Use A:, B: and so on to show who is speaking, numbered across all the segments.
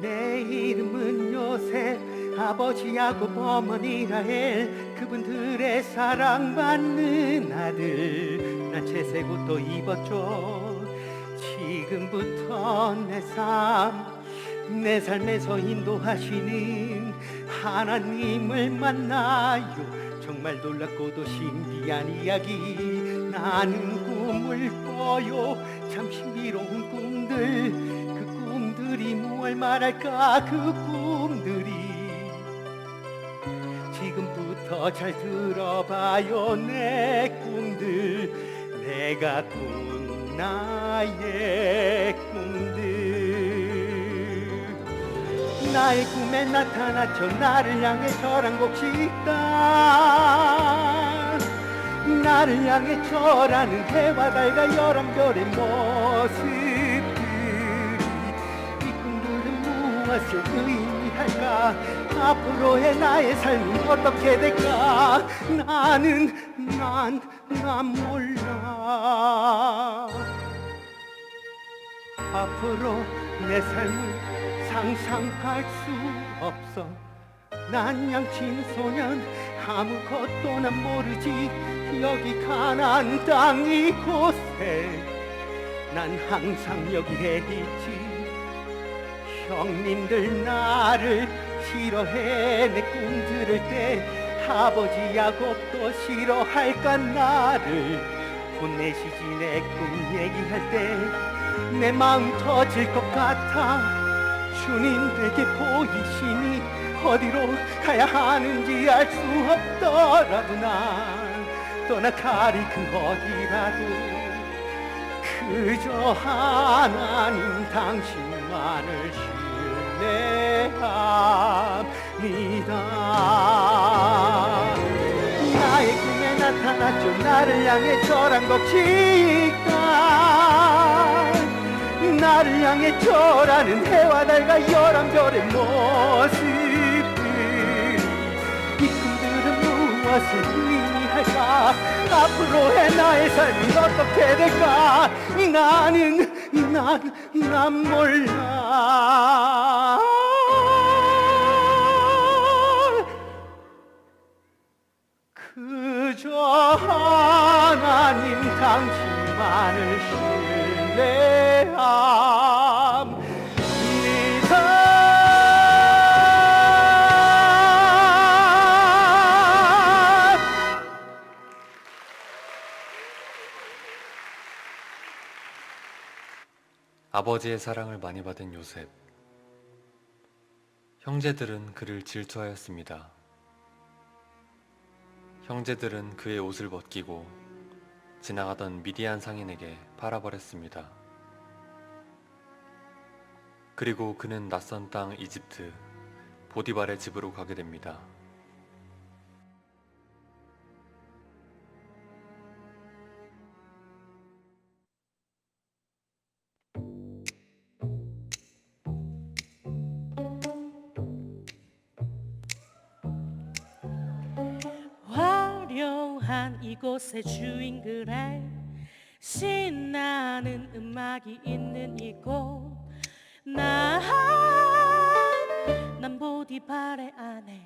A: 내 이름은 요셉 아버지하고 어머니라 헬 그분들의 사랑받는 아들 난 채색 옷도 입었죠. 지금부터 내 삶 내 삶에서 인도하시는 하나님을 만나요. 정말 놀랍고도 신비한 이야기. 나는 꿈을 꿔요. 참 신비로운 꿈들 그 무얼 말할까? 그 꿈들이 지금부터 잘 들어봐요 내 꿈들. 내가 꾼 나의 꿈들. 나의 꿈에 나타났죠 나를 향해 절한 곡식당 나를 향해 절하는 해와 달과 열한 별의 모습 무엇을 의미할까? 앞으로의 나의 삶은 어떻게 될까? 나는 난, 난 몰라. 앞으로 내 삶을 상상할 수 없어. 난 양친 소년 아무것도 난 모르지. 여기 가난 땅 이곳에. 난 항상 여기에 있지 형님들 나를 싫어해. 내 꿈 들을 때 아버지하고 또 싫어할까? 나를 혼내시지. 내 꿈 얘기할 때 내 마음 터질 것 같아. 주님 내게 보이시니 어디로 가야 하는지 알 수 없더라도 난 떠나가리 그 어디라도 그저 하나님 당신만을 신뢰합니다. 나의 꿈에 나타났죠. 나를 향해 절한 곡식당 나를 향해 절하는 해와 달과 열한 별의 모습들이 이 꿈들은 무엇을 의미할까 앞으로의 나의 삶이 어떻게 될까? 나는 난, 난 몰라. 그저 하나님 당신만을 신뢰합
B: 아버지의 사랑을 많이 받은 요셉. 형제들은 그를 질투하였습니다. 형제들은 그의 옷을 벗기고 지나가던 미디안 상인에게 팔아버렸습니다. 그리고 그는 낯선 땅 이집트 보디발의 집으로 가게 됩니다.
C: 이곳의 주인 그래. 신나는 음악이 있는 이곳. 난, 난 보디발의 아내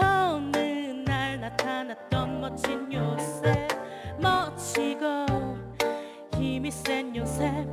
C: 어느 날 나타났던 멋진 요셉 멋지고 힘이 센 요셉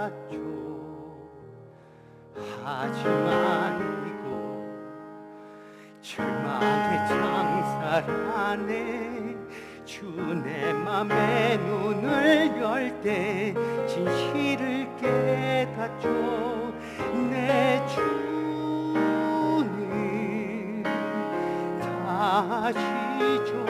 A: 따랐죠. 하지만 이곳 절망의 장사라네. 주내 맘에 눈을 열 때 진실을 깨닫죠. 내 주님 다시죠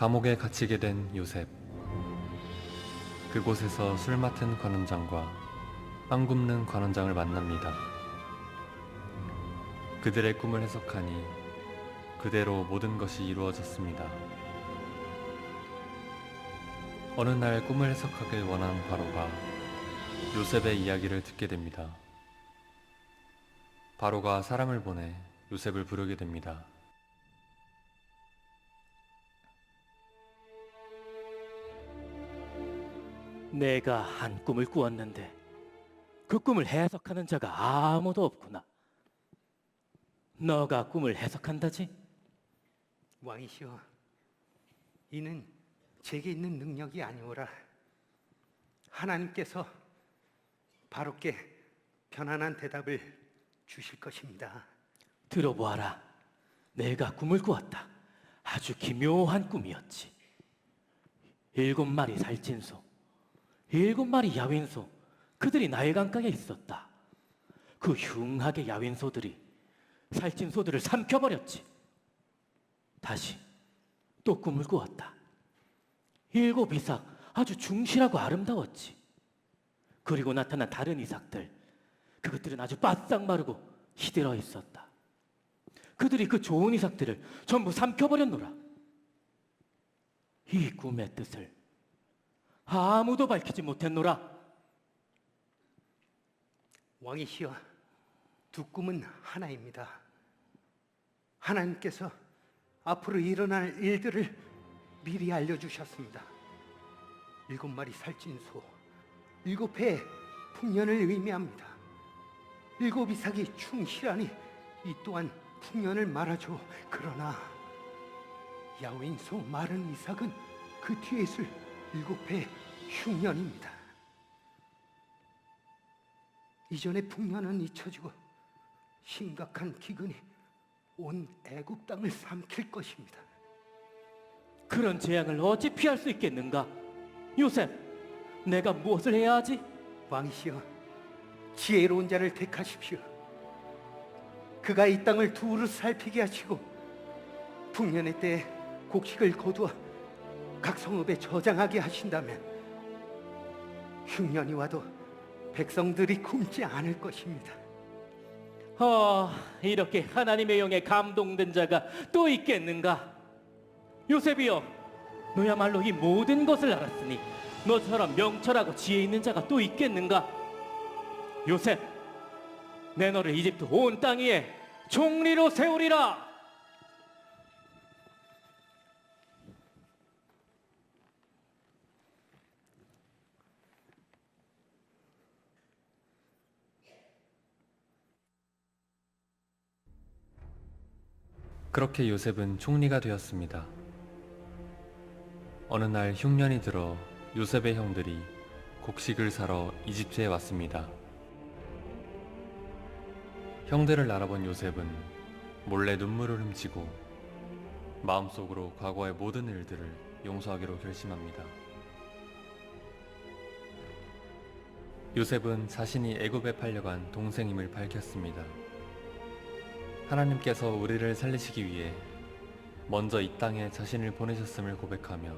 B: 감옥에 갇히게 된 요셉. 그곳에서 술 맡은 관원장과 빵 굽는 관원장을 만납니다. 그들의 꿈을 해석하니 그대로 모든 것이 이루어졌습니다. 어느 날 꿈을 해석하길 원한 바로가 요셉의 이야기를 듣게 됩니다. 바로가 사람을 보내 요셉을 부르게 됩니다.
D: 내가 한 꿈을 꾸었는데 그 꿈을 해석하는 자가 아무도 없구나. 너가 꿈을 해석한다지?
A: 왕이시여, 이는 제게 있는 능력이 아니오라. 하나님께서 바로께 편안한 대답을 주실 것입니다.
D: 들어보아라. 내가 꿈을 꾸었다. 아주 기묘한 꿈이었지. 일곱 마리 살찐 소, 일곱 마리 야윈 소, 그들이 나일강가에 있었다. 그 흉하게 야윈 소들이 살찐 소들을 삼켜버렸지. 다시 또 꿈을 꾸었다. 일곱 이삭 아주 중실하고 아름다웠지. 그리고 나타난 다른 이삭들, 그것들은 아주 바싹 마르고 시들어 있었다. 그들이 그 좋은 이삭들을 전부 삼켜버렸노라. 이 꿈의 뜻을 아무도 밝히지 못했노라.
A: 왕이시여, 두 꿈은 하나입니다. 하나님께서 앞으로 일어날 일들을 미리 알려주셨습니다. 일곱 마리 살찐 소, 일곱 해의 풍년을 의미합니다. 일곱 이삭이 충실하니 이 또한 풍년을 말하죠. 그러나 야윈소 마른 이삭은 그 뒤에 있을 일곱 해의 흉년입니다. 이전의 풍년은 잊혀지고 심각한 기근이 온 애굽 땅을 삼킬 것입니다.
D: 그런 재앙을 어찌 피할 수 있겠는가? 요셉, 내가 무엇을 해야 하지?
A: 왕이시여, 지혜로운 자를 택하십시오. 그가 이 땅을 두루 살피게 하시고 풍년의 때에 곡식을 거두어 각 성읍에 저장하게 하신다면 흉년이 와도 백성들이 굶지 않을 것입니다.
D: 어, 이렇게 하나님의 영에 감동된 자가 또 있겠는가? 요셉이여, 너야말로 이 모든 것을 알았으니 너처럼 명철하고 지혜 있는 자가 또 있겠는가? 요셉, 내 너를 이집트 온 땅 위에 총리로 세우리라.
B: 그렇게 요셉은 총리가 되었습니다. 어느 날 흉년이 들어 요셉의 형들이 곡식을 사러 이집트에 왔습니다. 형들을 알아본 요셉은 몰래 눈물을 훔치고 마음속으로 과거의 모든 일들을 용서하기로 결심합니다. 요셉은 자신이 애굽에 팔려간 동생임을 밝혔습니다. 하나님께서 우리를 살리시기 위해 먼저 이 땅에 자신을 보내셨음을 고백하며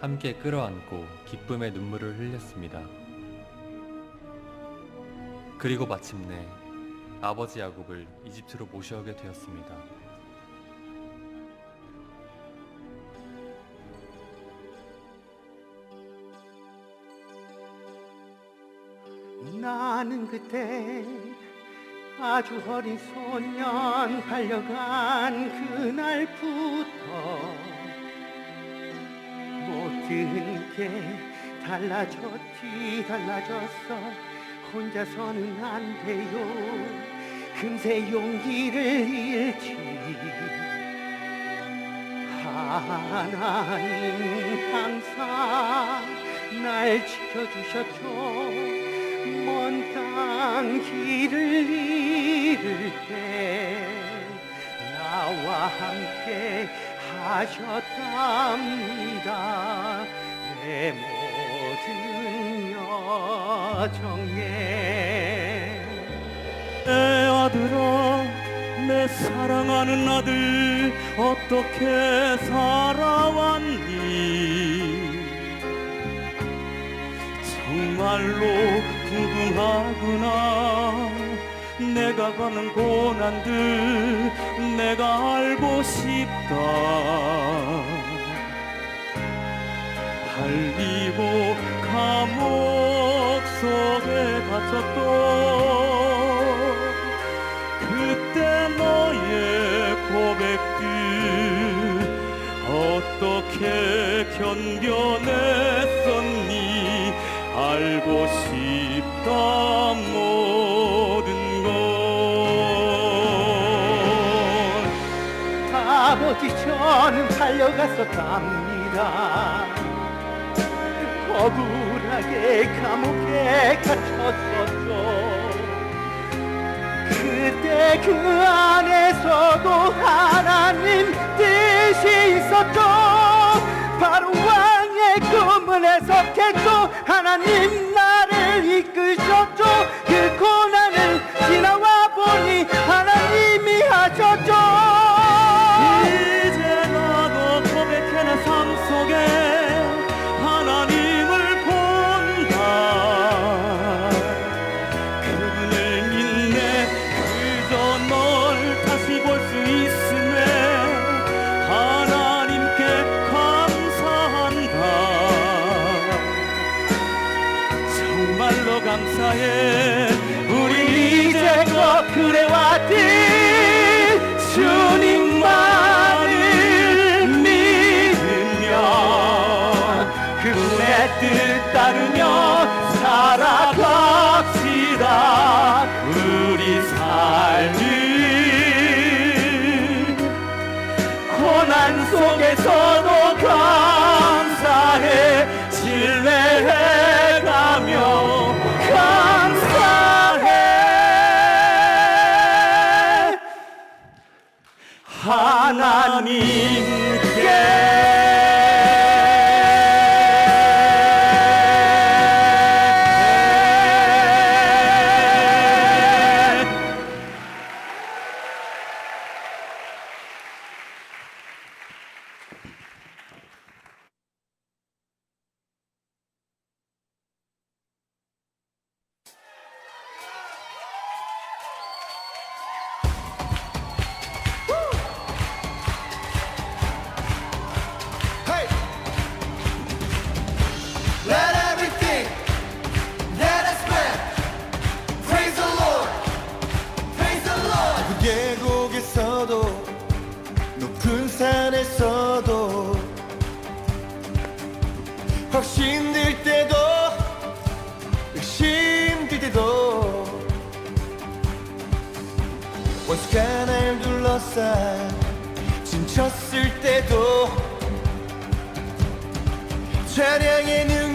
B: 함께 끌어안고 기쁨의 눈물을 흘렸습니다. 그리고 마침내 아버지 야곱을 이집트로 모셔오게 되었습니다.
A: 나는 그때 아주 어린 소년 달려간 그날부터 모든 게 달라졌지 달라졌어. 혼자서는 안 돼요. 금세 용기를 잃지. 하나님 항상 날 지켜주셨죠 먼땅 길을 잃을 때 나와 함께 하셨답니다. 내 모든 여정에.
D: 내 아들아, 내 사랑하는 아들, 어떻게 살아왔니? 정말로 궁금하구나. 내가 가는 고난들, 내가 알고 싶다. 달리고 감옥 속에 갇혔던 그때 너의 고백들 어떻게 견뎌냈었니 알고 싶다
A: 아버지 저는 달려갔었답니다. 억울하게 감옥에 갇혔었죠. 그때 그 안에서도 하나님 뜻이 있었죠. 바로 왕의 꿈을 해석했죠 하나님 고 속에서도 감사해. 신뢰해 가며 감사해. 하나님
E: 시가 날 둘러싸 진쳤을 때도 차량의 눈